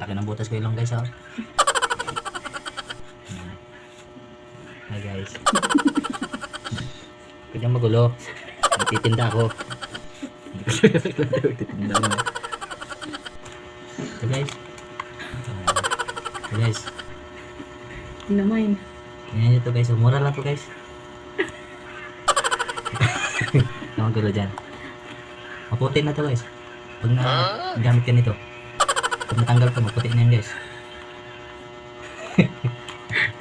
Laki ng butas ko ilong guys ha. Hmm. Hi guys. Kang magulo. Nagtitinda ako. Nagtitinda ako. So guys. So guys. Naman. Yan ito guys. Mura lang to guys. Ang gulo dyan. Maputi na to guys. Pag na gamit ka nito. Pag natanggal to, maputi na yan guys.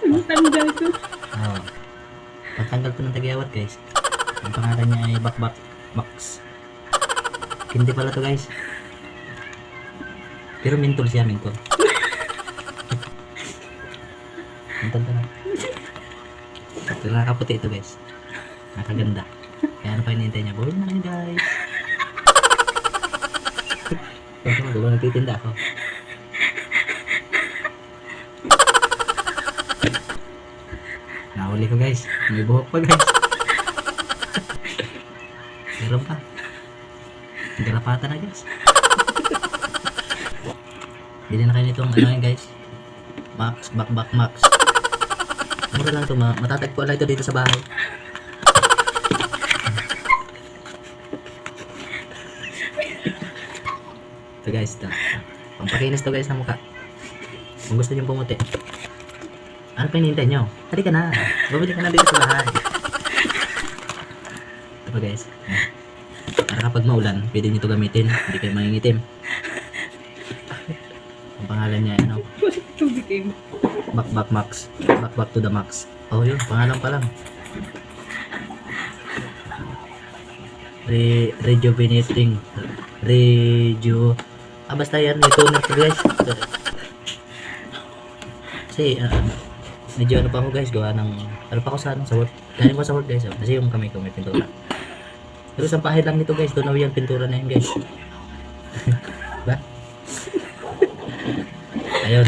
Ang tanggal ko. Oo. Pag tanggal to ng tagyawat guys. Ang pangalan niya ay Bakbak Max. Hindi pala to guys. Pero mentol siya, mentol. mentol ka na. Pero nakaputi ito guys. Nakaganda. Kaya ano pa hinihintay niya? Buhin na kayo guys. Ito magulo, nagtitinda ako. Nahuli ko guys. May buhok pa guys. Meron pa. Garapata na guys. Bili na kayo nitong ano yun guys. Max, back back max. Mura lang ito, ma matatagpuan lang ito dito sa bahay. Ito guys, ito. Pampakinis to guys ng mukha. Kung gusto nyo pumuti. Ano pa hinihintay nyo? Halika na. Bumili ka na dito sa bahay. Ito pa guys. Para kapag maulan, pwede nyo ito gamitin. Hindi kayo mangingitim. Ang pangalan niya, ano? Back Max. Back Back to the Max. Oh, yun. Pangalan pa lang. Re rejuvenating. Reju... Ah, basta yan. May toner to guys. Kasi, ah, medyo ano pa ako guys. Gawa ng... Ano pa ako sa, ano, sa work. Galing ko sa work guys. Oh. Kasi yung kamay ko may pintura. Pero sa pahid lang nito guys. Doon yung pintura na yun guys. ba? Ayun.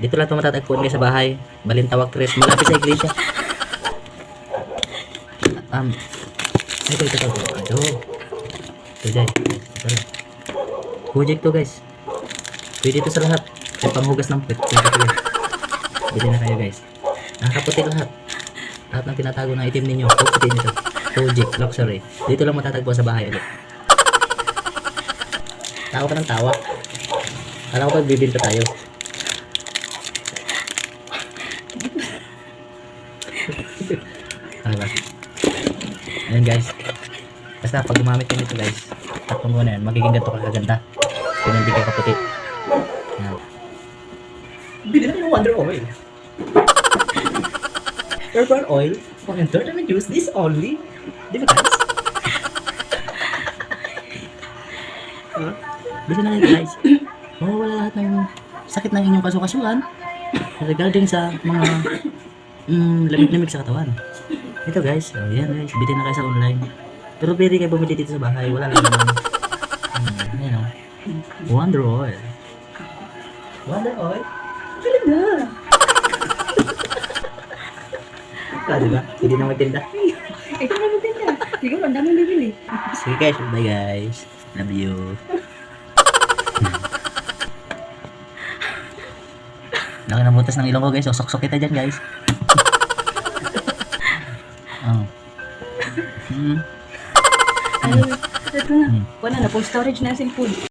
Dito lang ito matatagpuan guys sa bahay. Balintawak Tres. Malapit sa iglesia. Um, ito, ito, ito. Ito. Ito. Ito rin. Project to guys. Pwede ito sa lahat. Panghugas ng pet. Pwede ito guys. Pwede na kayo guys. Nakakaputi lahat. Lahat ng tinatago na itim ninyo. Puputi nito. Project Luxury. Dito lang matatagpuan sa bahay ulit. Tawa ka ng tawa. Kala ko pag bibinta tayo. Ano ba? Ayan guys. Basta pag gumamit nito guys, tatlong buwan na yan, magiging ganito ka kaganda. Kung hindi ka kaputi. Bili na ng Wonder Oil. Purple oil, for entertainment use, this only. Di ba guys? Huh? Bili na kayo guys. Mawawala lahat ng sakit ng inyong kasukasuan regarding sa mga mm, lamig-lamig sa katawan. Ito guys, oh, yan guys, bili na kayo sa online. Pero pwede kayo bumili dito sa bahay, wala lang naman. Hmm, yan o. Wonder Oil. Wonder Oil? Bili na! Ah, diba? Hindi na magtinda. Ito na natin na. Siguro, ang daming bibili. Sige guys, bye guys. Love you. Laki ng butas ng ilong ko guys. Sok-sok kita dyan guys. oh. Hmm. Ay, ito na. Wala na, full storage na yung cellphone.